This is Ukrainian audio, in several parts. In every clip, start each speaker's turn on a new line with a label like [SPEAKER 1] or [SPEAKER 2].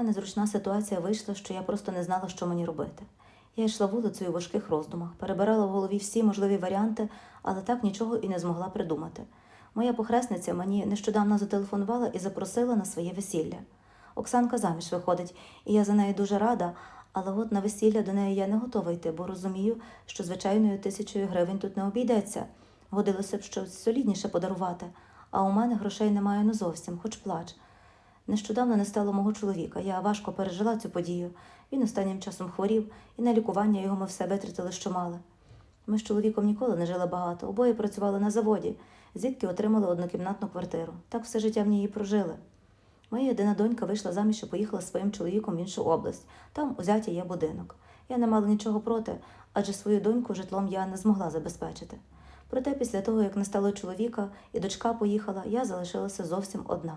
[SPEAKER 1] Така незручна ситуація вийшла, що я просто не знала, що мені робити. Я йшла вулицею у важких роздумах, перебирала в голові всі можливі варіанти, але так нічого і не змогла придумати. Моя похресниця мені нещодавно зателефонувала і запросила на своє весілля. Оксанка заміж виходить, і я за нею дуже рада, але от на весілля до неї я не готова йти, бо розумію, що звичайною тисячою гривень тут не обійдеться. Годилося б щось солідніше подарувати, а у мене грошей немає ну зовсім, хоч плач. Нещодавно не стало мого чоловіка. Я важко пережила цю подію. Він останнім часом хворів, і на лікування його ми все витратили, що мали. Ми з чоловіком ніколи не жили багато, обоє працювали на заводі, звідки отримали однокімнатну квартиру. Так все життя в ній і прожили. Моя єдина донька вийшла заміж і поїхала з своїм чоловіком в іншу область. Там у зяті є будинок. Я не мала нічого проти, адже свою доньку житлом я не змогла забезпечити. Проте після того, як не стало чоловіка і дочка поїхала, я залишилася зовсім одна.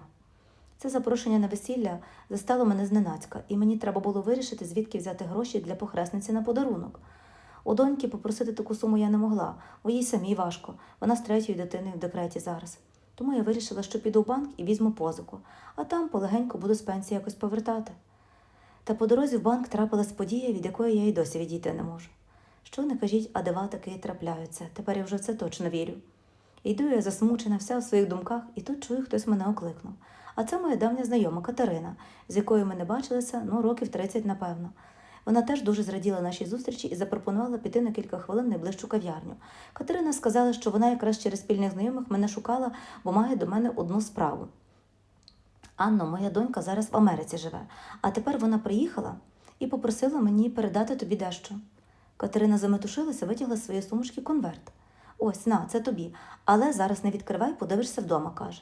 [SPEAKER 1] Це запрошення на весілля застало мене зненацька, і мені треба було вирішити, звідки взяти гроші для похресниці на подарунок. У доньки попросити таку суму я не могла, бо їй самій важко. Вона з третьою дитиною в декреті зараз. Тому я вирішила, що піду в банк і візьму позику, а там полегенько буду з пенсії якось повертати. Та по дорозі в банк трапилась подія, від якої я й досі відійти не можу. Що не кажіть, а дива таки трапляються. Тепер я вже в це точно вірю. Йду я засмучена, вся у своїх думках, і тут чую, хтось мене окликнув. А це моя давня знайома Катерина, з якою ми не бачилися ну, років 30, напевно. Вона теж дуже зраділа нашій зустрічі і запропонувала піти на кілька хвилин найближчу кав'ярню. Катерина сказала, що вона якраз через спільних знайомих мене шукала, бо має до мене одну справу. Анно, моя донька зараз в Америці живе, а тепер вона приїхала і попросила мені передати тобі дещо. Катерина заметушилася, витягла з своєї сумочки конверт. Ось, на, це тобі, але зараз не відкривай, подивишся вдома, каже.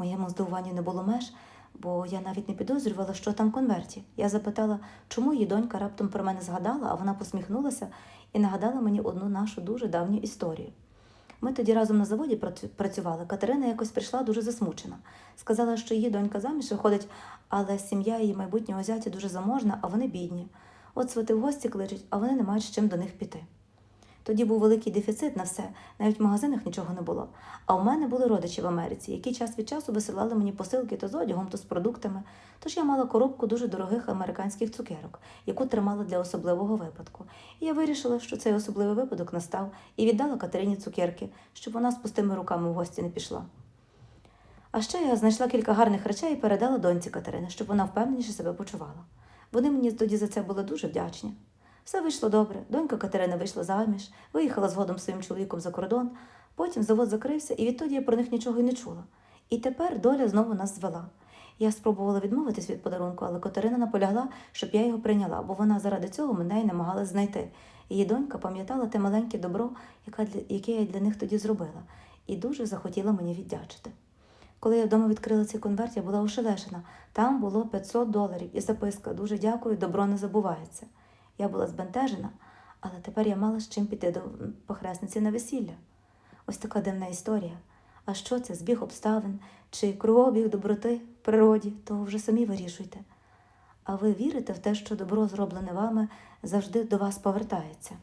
[SPEAKER 1] Моєму здивуванню не було меж, бо я навіть не підозрювала, що там в конверті. Я запитала, чому її донька раптом про мене згадала, а вона посміхнулася і нагадала мені одну нашу дуже давню історію. Ми тоді разом на заводі працювали. Катерина якось прийшла дуже засмучена. Сказала, що її донька заміж виходить, але сім'я її майбутнього зятя дуже заможна, а вони бідні. От свати в гості кличуть, а вони не мають з чим до них піти. Тоді був великий дефіцит на все, навіть в магазинах нічого не було. А у мене були родичі в Америці, які час від часу висилали мені посилки то з одягом, то з продуктами. Тож я мала коробку дуже дорогих американських цукерок, яку тримала для особливого випадку. І я вирішила, що цей особливий випадок настав, і віддала Катерині цукерки, щоб вона з пустими руками в гості не пішла. А ще я знайшла кілька гарних речей і передала доньці Катерини, щоб вона впевненіше себе почувала. Вони мені тоді за це були дуже вдячні. Все вийшло добре. Донька Катерина вийшла заміж, виїхала згодом своїм чоловіком за кордон. Потім завод закрився, і відтоді я про них нічого й не чула. І тепер доля знову нас звела. Я спробувала відмовитись від подарунку, але Катерина наполягла, щоб я його прийняла, бо вона заради цього мене й намагалась знайти. Її донька пам'ятала те маленьке добро, яке я для них тоді зробила, і дуже захотіла мені віддячити. Коли я вдома відкрила цей конверт, я була ошелешена. Там було 500 доларів і записка Дуже дякую, добро не забувається. Я була збентежена, але тепер я мала з чим піти до похресниці на весілля. Ось така дивна історія. А що це, збіг обставин чи кругобіг доброти в природі, то вже самі вирішуйте. А ви вірите в те, що добро, зроблене вами, завжди до вас повертається?